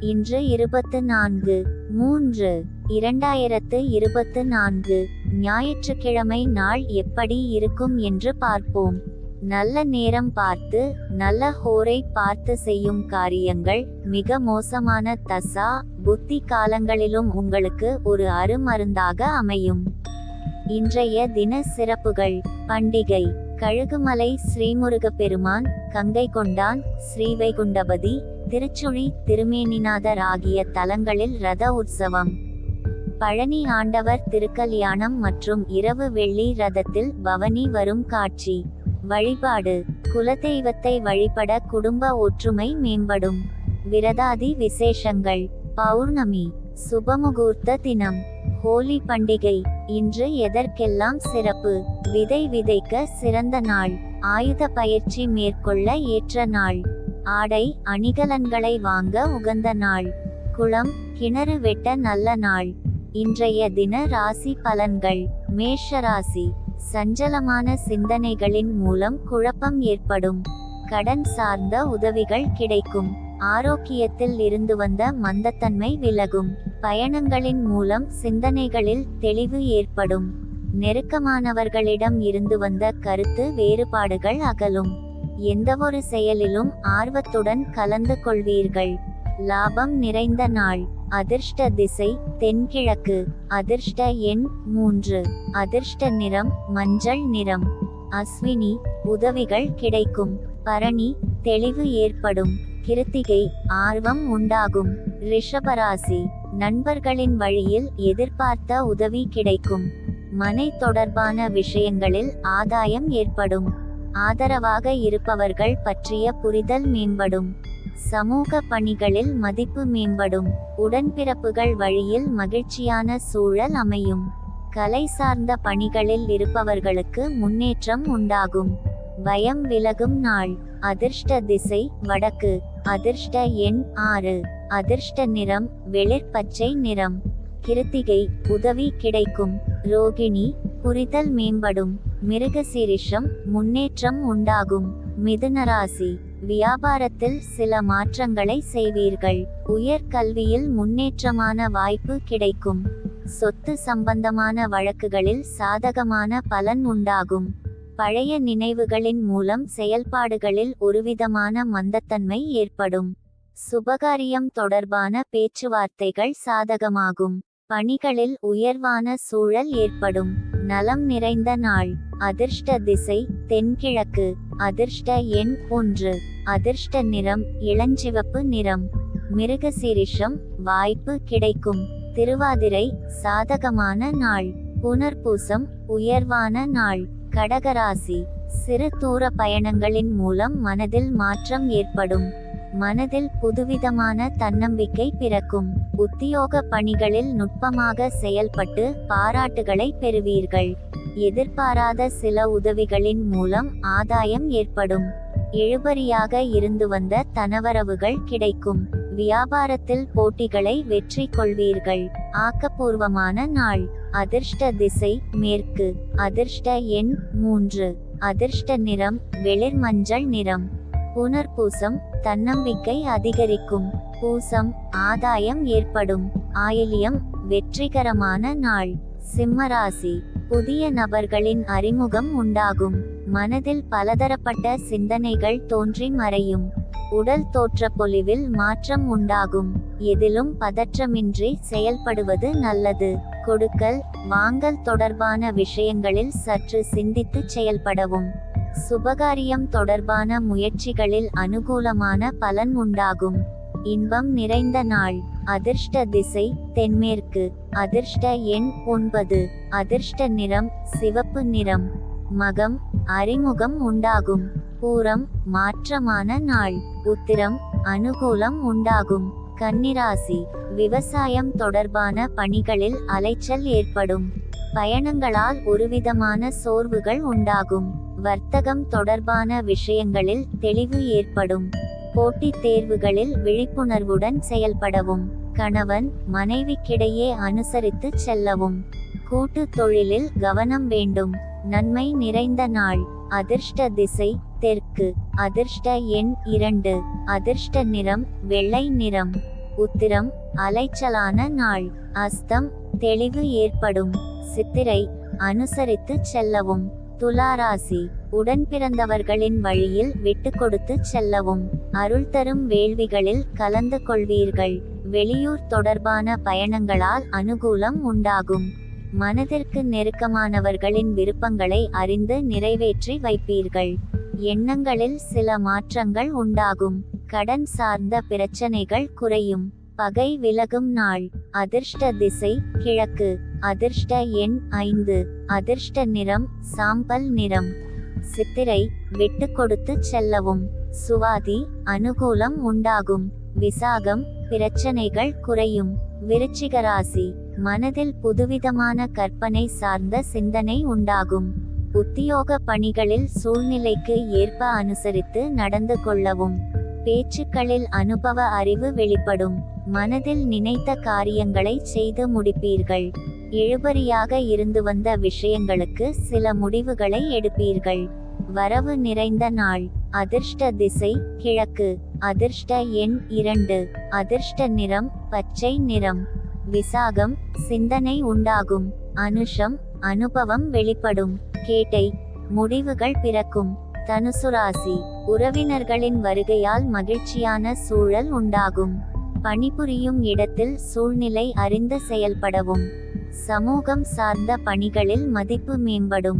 இன்று இருபத்து நான்கு மூன்று இரண்டாயிரத்து இருபத்து நான்கு ஞாயிற்றுக்கிழமை நாள் எப்படி இருக்கும் என்று பார்ப்போம். நல்ல நேரம் பார்த்து நல்ல ஹோரை பார்த்து செய்யும் காரியங்கள் மிக மோசமான தசா புத்தி காலங்களிலும் உங்களுக்கு ஒரு அருமருந்தாக அமையும். இன்றைய தின சிறப்புகள் பண்டிகை கழுகுமலை ஸ்ரீமுருகப் பெருமான் கங்கை கொண்டான் ஸ்ரீவைகுண்டபதி திருச்சுழி திருமேனிநாதர் ஆகிய தலங்களில் ரத உற்சவம். பழனி ஆண்டவர் திருக்கல்யாணம் மற்றும் இரவு வெள்ளி ரதத்தில் பவனி வரும் காட்சி. வழிபாடு. குலதெய்வத்தை வழிபட குடும்ப ஒற்றுமை மேம்படும். விரதாதி விசேஷங்கள். பௌர்ணமி. சுபமுகூர்த்த தினம். ஹோலி பண்டிகை. இன்று எதற்கெல்லாம் சிறப்பு? விதை விதைக்க சிறந்த நாள். ஆயுத பயிற்சி மேற்கொள்ள ஏற்ற நாள். ஆடை அணிகலன்களை வாங்க உகந்த நாள். குளம் கிணறு வெட்ட நல்ல நாள். இன்றைய தின ராசி பலன்கள். மேஷ ராசி. சஞ்சலமான சிந்தனைகளின் மூலம் குழப்பம் ஏற்படும். கடன் சார்ந்த உதவிகள் கிடைக்கும். ஆரோக்கியத்தில் இருந்து வந்த மந்தத்தன்மை விலகும். பயணங்களின் மூலம் சிந்தனைகளில் தெளிவு ஏற்படும். நெருக்கமானவர்களிடம் இருந்து வந்த கருத்து வேறுபாடுகள் அகலும். எந்தவொரு செயலிலும் ஆர்வத்துடன் கலந்து கொள்வீர்கள். லாபம் நிறைந்த நாள். அதிர்ஷ்ட திசை தென்கிழக்கு. அதிர்ஷ்ட எண் மூன்று. அதிர்ஷ்ட நிறம் மஞ்சள் நிறம். அஸ்வினி உதவிகள் கிடைக்கும். பரணி தெளிவு ஏற்படும். கிருத்திகை ஆர்வம் உண்டாகும். ரிஷபராசி. நண்பர்களின் வழியில் எதிர்பார்த்த உதவி கிடைக்கும். மனை தொடர்பான விஷயங்களில் ஆதாயம் ஏற்படும். ஆதரவாக இருப்பவர்கள் பற்றிய புரிதல் மேம்படும். சமூக பணிகளில் மதிப்பு மேம்படும். உடன்பிறப்புகள் வழியில் மகிழ்ச்சியான சூழல் அமையும். கலை சார்ந்த பணிகளில் இருப்பவர்களுக்கு முன்னேற்றம் உண்டாகும். பயம் விலகும் நாள். அதிர்ஷ்ட திசை வடக்கு. அதிர்ஷ்ட எண் ஆறு. அதிர்ஷ்ட நிறம் வெளிர் பச்சை நிறம். கிருத்திகை உதவி கிடைக்கும். ரோகிணி புரிதல் மேம்படும். மிருகசீரிஷம் முன்னேற்றம் உண்டாகும். மிதுனராசி வியாபாரத்தில் சில மாற்றங்களை செய்வீர்கள். உயர் கல்வியில் முன்னேற்றமான வாய்ப்பு கிடைக்கும். சொத்து சம்பந்தமான வழக்குகளில் சாதகமான பலன் உண்டாகும். பழைய நினைவுகளின் மூலம் செயல்பாடுகளில் ஒருவிதமான மந்தத்தன்மை ஏற்படும். சுபகாரியம் தொடர்பான பேச்சுவார்த்தைகள் சாதகமாகும். பணிகளில் உயர்வான சூழல் ஏற்படும். நலம் நிறைந்த நாள். அதிர்ஷ்ட திசை தென்கிழக்கு. அதிர்ஷ்ட எண் ஒன்று. அதிர்ஷ்ட நிறம் இளஞ்சிவப்பு நிறம். மிருகசீரிஷம் வாய்ப்பு கிடைக்கும். திருவாதிரை சாதகமான நாள். புனர்பூசம் உயர்வான நாள். கடகராசி. சிறு தூர பயணங்களின் மூலம் மனதில் மாற்றம் ஏற்படும். மனதில் புதுவிதமான தன்னம்பிக்கை பிறக்கும். உத்தியோக பணிகளில் நுட்பமாக செயல்பட்டு பாராட்டுகளை பெறுவீர்கள். எதிர்பாராத சில உதவிகளின் மூலம் ஆதாயம் ஏற்படும். இழுபறியாக இருந்து வந்த தனவரவுகள் கிடைக்கும். வியாபாரத்தில் போட்டிகளை வெற்றி கொள்வீர்கள். ஆக்கப்பூர்வமான நாள். அதிர்ஷ்ட திசை மேற்கு. அதிர்ஷ்ட எண் மூன்று. அதிர்ஷ்ட நிறம். வெளிர் மஞ்சள் நிறம். புனர்பூசம். தன்னம்பிக்கை அதிகரிக்கும். பூசம் ஆதாயம் ஏற்படும். ஆயிலியம் வெற்றிகரமான நாள். சிம்மராசி புதிய நபர்களின் அறிமுகம் உண்டாகும். மனதில் பலதரப்பட்ட சிந்தனைகள் தோன்றி மறையும். உடல் தோற்ற பொலிவில் மாற்றம் உண்டாகும். எதிலும் பதற்றமின்றி செயல்படுவது நல்லது. கொடுக்கல் வாங்கல் தொடர்பான விஷயங்களில் சற்று சிந்தித்து செயல்படவும். சுபகாரியம் தொடர்பான முயற்சிகளில் அனுகூலமான பலன் உண்டாகும். இன்பம் நிறைந்த நாள். அதிர்ஷ்ட திசை தென்மேற்கு. அதிர்ஷ்ட எண் ஒன்பது. அதிர்ஷ்ட நிறம் சிவப்பு நிறம். மகம் அறிமுகம் உண்டாகும். பூரம் மாற்றமான நாள். உத்திரம் அனுகூலம் உண்டாகும். கன்னிராசி விவசாயம் தொடர்பான பணிகளில் அலைச்சல் ஏற்படும். பயணங்களால் ஒருவிதமான சோர்வுகள் உண்டாகும். வர்த்தகம் தொடர்பான விஷயங்களில் தெளிவு ஏற்படும். போட்டித் தேர்வுகளில் விழிப்புணர்வுடன் செயல்படவும் கணவன் மனைவிக்கிடையே அனுசரித்து செல்லவும். கூட்டு தொழிலில் கவனம் வேண்டும். நன்மை நிறைந்த நாள். அதிர்ஷ்ட திசை தெற்கு. அதிர்ஷ்ட எண் இரண்டு. அதிர்ஷ்ட நிறம் வெள்ளை நிறம். உத்திரம் அலைச்சலான நாள். அஸ்தம் தெளிவு ஏற்படும். சித்திரை அனுசரித்து செல்லவும். துளாராசி. உடன் பிறந்தவர்களின் வழியில் விட்டு கொடுத்து செல்லவும். அருள் தரும் வேள்விகளில் கலந்து கொள்வீர்கள். வெளியூர் தொடர்பான பயணங்களால் அனுகூலம் உண்டாகும். மனதிற்கு நெருக்கமானவர்களின் விருப்பங்களை அறிந்து நிறைவேற்றி வைப்பீர்கள். எண்ணங்களில் சில மாற்றங்கள் உண்டாகும். கடன் சார்ந்த பிரச்சனைகள் குறையும். பகை விலகும் நாள். அதிர்ஷ்ட திசை கிழக்கு. அதிர்ஷ்ட எண் ஐந்து. அதிர்ஷ்ட நிறம் சாம்பல் நிறம். சித்திரை விட்டு கொடுத்து செல்லவும். சுவாதி அனுகூலம் உண்டாகும். விசாகம் பிரச்சனைகள் குறையும். விருச்சிகராசி மனதில் புதுவிதமான கற்பனை சார்ந்த சிந்தனை உண்டாகும். உத்தியோக பணிகளில் சூழ்நிலைக்கு ஏற்ப அனுசரித்து நடந்து கொள்ளவும். பேச்சுக்களில் அனுபவ அறிவு வெளிப்படும். மனதில் நினைத்த காரியங்களை செய்து முடிப்பீர்கள். இழுபறியாக இருந்து வந்த விஷயங்களுக்கு சில முடிவுகளை எடுப்பீர்கள். வரவு நிறைந்த நாள். அதிர்ஷ்ட திசை கிழக்கு. அதிர்ஷ்ட எண் இரண்டு. அதிர்ஷ்ட நிறம் பச்சை நிறம். விசாகம் சிந்தனை உண்டாகும். அனுஷம் அனுபவம் வெளிப்படும். கேட்டை முடிவுகள் பிறக்கும். தனுசு ராசி. உறவினர்களின் வருகையால் மகிழ்ச்சியான சூழல் உண்டாகும். பணிபுரியும் இடத்தில் சூழ்நிலை அறிந்து செயல்படவும். சமூகம் சார்ந்த பணிகளில் மதிப்பு மேம்படும்.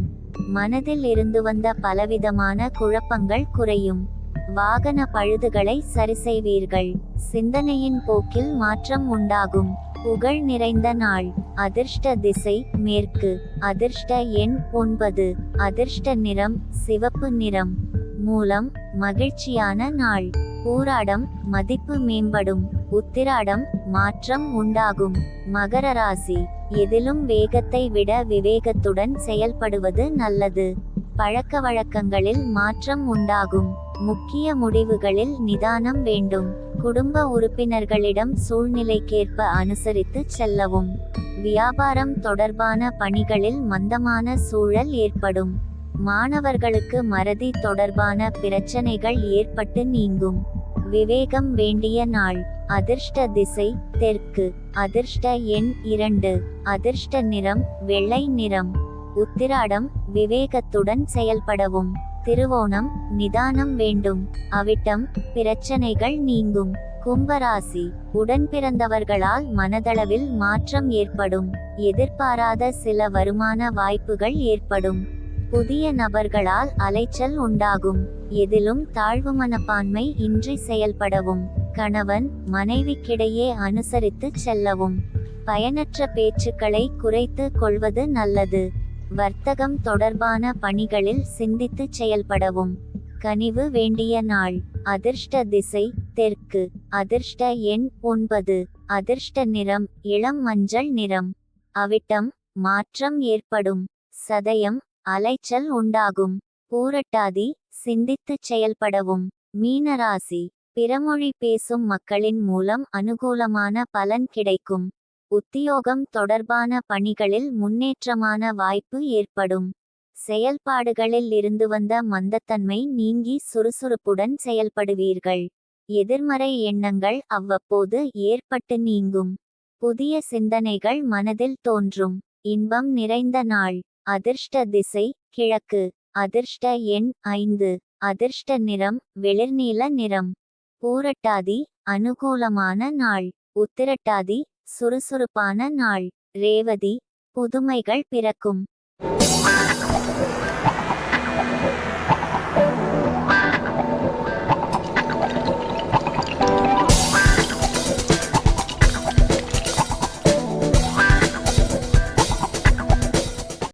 மனதில் இருந்து வந்த பலவிதமான குழப்பங்கள் குறையும். வாகன பழுதுகளை சரிசெய்வீர்கள். சிந்தனையின் போக்கில் மாற்றம் உண்டாகும். புகழ் நிறைந்த நாள். அதிர்ஷ்ட திசை மேற்கு. அதிர்ஷ்ட எண் ஒன்பது. அதிர்ஷ்ட நிறம் சிவப்பு நிறம். மூலம் மகிழ்ச்சியான நாள். பூராடம் மதிப்பு மேம்படும். உத்திராடம் மாற்றம் உண்டாகும். மகர ராசி. எதிலும் வேகத்தை விட விவேகத்துடன் செயல்படுவது நல்லது. பழக்க வழக்கங்களில் மாற்றம் உண்டாகும். முக்கிய முடிவுகளில் நிதானம் வேண்டும். குடும்ப உறுப்பினர்களிடம் சூழ்நிலைக்கேற்ப அனுசரித்து செல்லவும். வியாபாரம் தொடர்பான பணிகளில் மந்தமான சூழல் ஏற்படும். மாணவர்களுக்கு மறதி தொடர்பான பிரச்சனைகள் ஏற்பட்டு நீங்கும். விவேகம் வேண்டிய நாள். அதிர்ஷ்ட திசை தெற்கு. அதிர்ஷ்ட எண் இரண்டு. அதிர்ஷ்ட நிறம் வெள்ளை நிறம். உத்திராடம் விவேகத்துடன் செயல்படவும். திருவோணம் நிதானம் வேண்டும். அவிட்டம் பிரச்சனைகள் நீங்கும். கும்பராசி உடன் பிறந்தவர்களால் மனதளவில் மாற்றம் ஏற்படும். எதிர்பாராத சில வருமான வாய்ப்புகள் ஏற்படும். புதிய நபர்களால் அலைச்சல் உண்டாகும். எதிலும் தாழ்வு மனப்பான்மை இன்றி செயல்படவும். கணவன் மனைவிக்கிடையே அனுசரித்து செல்லவும். பயனற்ற பேச்சுக்களை குறைத்து கொள்வது நல்லது. வர்த்தகம் தொடர்பான பணிகளில் சிந்தித்து செயல்படவும். கனிவு வேண்டிய நாள். அதிர்ஷ்ட திசை தெற்கு. அதிர்ஷ்ட எண் ஒன்பது. அதிர்ஷ்ட நிறம் இளம் மஞ்சள் நிறம். அவிட்டம் மாற்றம் ஏற்படும். சதயம் அலைச்சல் உண்டாகும். பூரட்டாதி சிந்தித்துச் செயல்படவும். மீனராசி. பிறமொழி பேசும் மக்களின் மூலம் அனுகூலமான பலன் கிடைக்கும். உத்தியோகம் தொடர்பான பணிகளில் முன்னேற்றமான வாய்ப்பு ஏற்படும். செயல்பாடுகளில் இருந்து வந்த மந்தத்தன்மை நீங்கி சுறுசுறுப்புடன் செயல்படுவீர்கள். எதிர்மறை எண்ணங்கள் அவ்வப்போது ஏற்பட்டு நீங்கும். புதிய சிந்தனைகள் மனதில் தோன்றும். இன்பம் நிறைந்த நாள். அதிர்ஷ்ட திசை கிழக்கு. அதிர்ஷ்ட எண் ஐந்து. அதிர்ஷ்ட நிறம் வெளிர்நீல நிறம். பூரட்டாதி அனுகூலமான நாள். உத்திரட்டாதி சுறுசுறுப்பான நாள். ரேவதி புதுமைகள் பிறக்கும்.